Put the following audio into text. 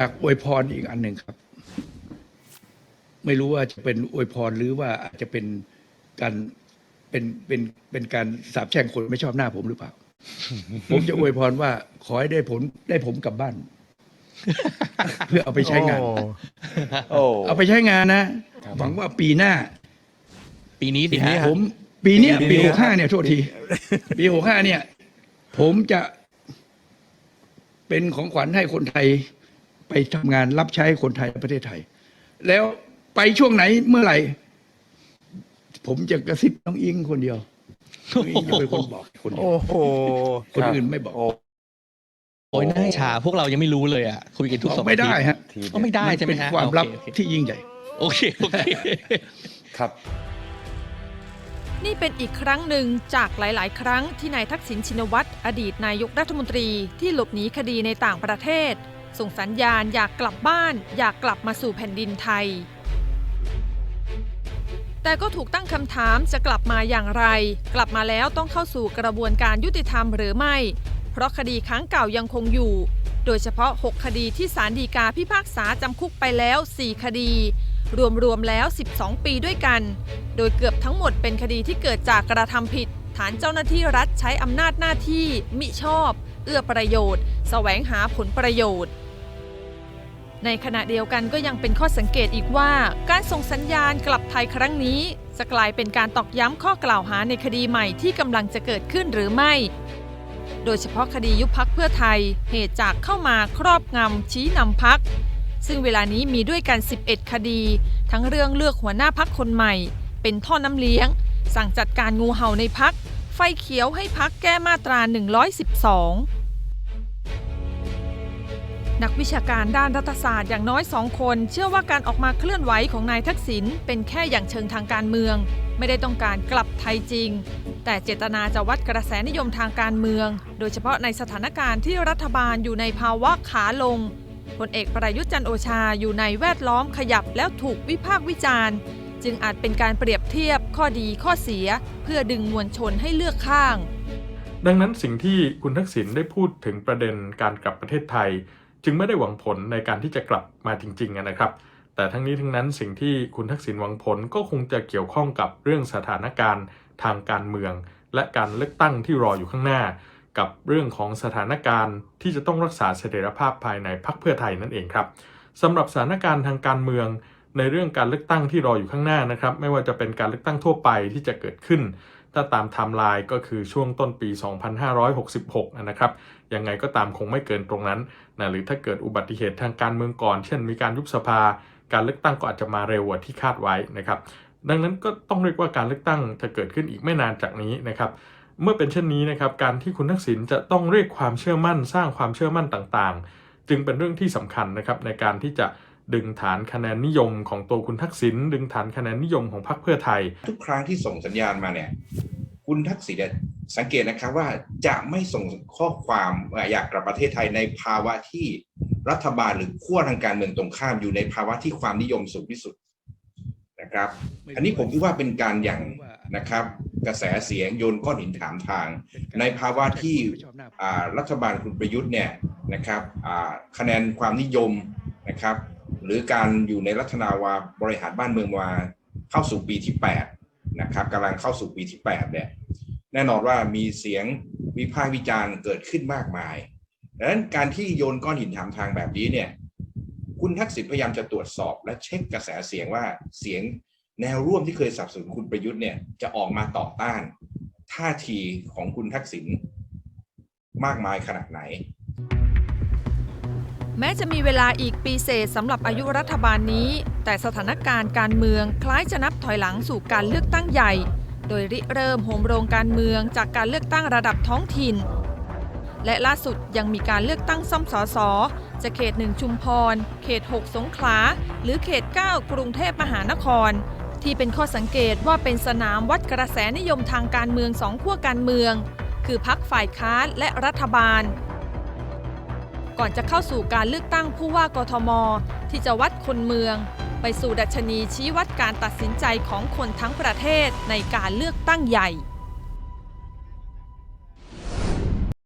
อยากอวยพรอีกอันหนึ่งครับ ไม่รู้ว่าจะเป็นอวยพรหรือว่าอาจจะเป็นการเป็นเป็นเป็นการสาบแช่งคนไม่ชอบหน้าผมหรือเปล่า ผมจะอวยพรว่าขอให้ได้ผลได้ผมกลับบ้าน เพื่อเอาไปใช้งาน โอ้เอาไปใช้งานนะหวังว่าปีหน้า ปีนี้สิปีนี้ฮะ ผม ปีเนี้ยปีปีนี้ หกห้าเนี่ยโทษที ปีหกห้าเนี่ย ผมจะเป็นของขวัญให้คนไทย ไปทำงานรับใช้คนไทยในประเทศไทย แล้วไปช่วงไหนเมื่อไหร่ ผมจะกระซิบน้องอิงคนเดียวน้องอิงจะเป็นคนบอกคนเดียวโอ้โหคนอื่นไม่บอกโอ้โอ้ยน่าอิจฉาพวกเรายังไม่รู้เลยอะคุยกันทุกบอกสองไม่ได้อาทิตย์ฮะทีก็ไม่ได้ใช่ไหมเป็นฮะความลับโอเคที่ยิ่งใหญ่ โอเคโอเคครับ นี่เป็นอีกครั้งหนึ่งจากหลาย ๆ ครั้งที่นายทักษิณชินวัตรอดีตนายกรัฐมนตรีที่หลบหนีคดีในต่างประเทศ ส่งสัญญาณอยากกลับบ้าน อยากกลับมาสู่แผ่นดินไทย แต่ก็ถูกตั้งคำถามจะกลับมาอย่างไร กลับมาแล้วต้องเข้าสู่กระบวนการยุติธรรมหรือไม่ เพราะคดีครั้งเก่ายังคงอยู่ โดยเฉพาะ 6 คดีที่ศาลฎีกาพิพากษาจำคุกไปแล้ว 4 คดี รวมๆแล้ว 12 ปีด้วยกัน โดยเกือบทั้งหมดเป็นคดีที่เกิดจากกระทำผิด ฐานเจ้าหน้าที่รัฐใช้อำนาจหน้าที่มิชอบ เอื้อประโยชน์แสวงหาผลประโยชน์ ในขณะเดียวกันก็ยังเป็นข้อสังเกตอีกว่าการส่งสัญญาณกลับไทยครั้งนี้ จะกลายเป็นการตอกย้ำข้อกล่าวหาในคดีใหม่ที่กำลังจะเกิดขึ้นหรือไม่ โดยเฉพาะคดียุบพักเพื่อไทยเหตุจากเข้ามาครอบงำชี้นำพักซึ่งเวลานี้มีด้วยกัน 11 คดี ทั้งเรื่องเลือกหัวหน้าพักคนใหม่ เป็นท่อน้ำเลี้ยง สั่งจัดการงูเห่าในพัก ฟเขียวให้พักแก้มาตรา 112 นักวิชาการด้านรัฐศาสตร์อย่างน้อยสองคน เชื่อว่าการออกมาเคลื่อนไหวของนายทักษิณเป็นแค่อย่างเชิงทางการเมือง ไม่ได้ต้องการกลับไทยจริง แต่เจตนาจะวัดกระแสนิยมทางการเมือง โดยเฉพาะในสถานการณ์ที่รัฐบาลอยู่ในภาวะขาลงพลเอกประยุทธ์จันโอชาอยู่ในแวดล้อมขยับแล้วถูกวิพากษ์วิจารณ์ จึงอาจเป็นการเปรียบเทียบข้อดีข้อเสีย เพื่อดึงมวลชนให้เลือกข้าง ดังนั้นสิ่งที่คุณทักษิณได้พูดถึงประเด็นการกลับประเทศไทย จึงไม่ได้หวังผลในการที่จะกลับมาจริงๆนะครับ แต่ทั้งนี้ทั้งนั้นสิ่งที่คุณทักษิณหวังผลก็คงจะเกี่ยวข้องกับเรื่องสถานการณ์ทางการเมือง และการเลือกตั้งที่รออยู่ข้างหน้า กับเรื่องของสถานการณ์ที่จะต้องรักษาเสถียรภาพภายในพรรคเพื่อไทยนั่นเองครับสำหรับสถานการณ์ทางการเมือง ในเรื่องการเลือกตั้งที่รออยู่ข้างหน้านะครับ ไม่ว่าจะเป็นการเลือกตั้งทั่วไปที่จะเกิดขึ้น ถ้าตามไทม์ไลน์ก็คือช่วงต้นปี 2566 นะครับ ยังไงก็ตามคงไม่เกินตรงนั้นนะหรือถ้าเกิดอุบัติเหตุทางการเมืองก่อน เช่น มีการยุบสภา การเลือกตั้งก็อาจจะมาเร็วกว่าที่คาดไว้นะครับ ดังนั้นก็ต้องเรียกว่าการเลือกตั้งจะเกิดขึ้นอีกไม่นานจากนี้นะครับเมื่อเป็นเช่นนี้นะครับการที่คุณทักษิณจะต้องเรียกความเชื่อมั่น สร้างความเชื่อมั่นต่างๆ จึงเป็นเรื่องที่สำคัญนะครับในการที่จะ ดึงฐานคะแนนนิยมของตัวคุณทักษิณดึงฐานคะแนนนิยมของพรรคเพื่อไทย ทุกครั้งที่ส่งสัญญาณมาเนี่ย คุณทักษิณเนี่ยสังเกตนะครับว่าจะไม่ส่งข้อความว่าอยากกลับประเทศไทยในภาวะที่รัฐบาลหรือขั้วทางการเมืองตรงข้ามอยู่ในภาวะที่ความนิยมสูงที่สุดนะครับ อันนี้ผมคิดว่าเป็นการอย่างนะครับ กระแสเสียงโยนก้อนหินถามทาง ในภาวะที่อ่ารัฐบาลคุณประยุทธ์เนี่ยนะครับอ่าคะแนนความนิยมนะครับ หรือการอยู่ในรัฐนาวาบริหารบ้านเมืองมาเข้าสู่ปีที่8นะครับกำลังเข้าสู่ปีที่8เนี่ยแน่นอนว่ามีเสียงวิพากษ์วิจารณ์เกิดขึ้นมากมายดังนั้นการที่โยนก้อนหินถามทางแบบนี้เนี่ยคุณทักษิณพยายามจะตรวจสอบและเช็คกระแสเสียงว่าเสียงแนวร่วมที่เคยสับสนคุณประยุทธ์เนี่ยจะออกมาต่อต้านท่าทีของคุณทักษิณมากมายขนาดไหน แม้จะมีเวลาอีกปีเศษสำหรับอายุรัฐบาลนี้ แต่สถานการณ์การเมืองคล้ายจะนับถอยหลังสู่การเลือกตั้งใหญ่ โดยริเริ่มโหมโรงการเมืองจากการเลือกตั้งระดับท้องถิ่น และล่าสุดยังมีการเลือกตั้งซ่อมสอสอจะเขต1ชุมพร เขต 6 สงขลา หรือเขต 9 กรุงเทพมหานคร ที่เป็นข้อสังเกตว่าเป็นสนามวัดกระแสนิยมทางการเมืองสองขั้วการเมือง คือพักฝ่ายค้านและรัฐบาล ก่อนจะเข้าสู่การเลือกตั้งผู้ว่ากทม ที่จะวัดคนเมือง ไปสู่ดัชนีชี้วัดการตัดสินใจของคนทั้งประเทศในการเลือกตั้งใหญ่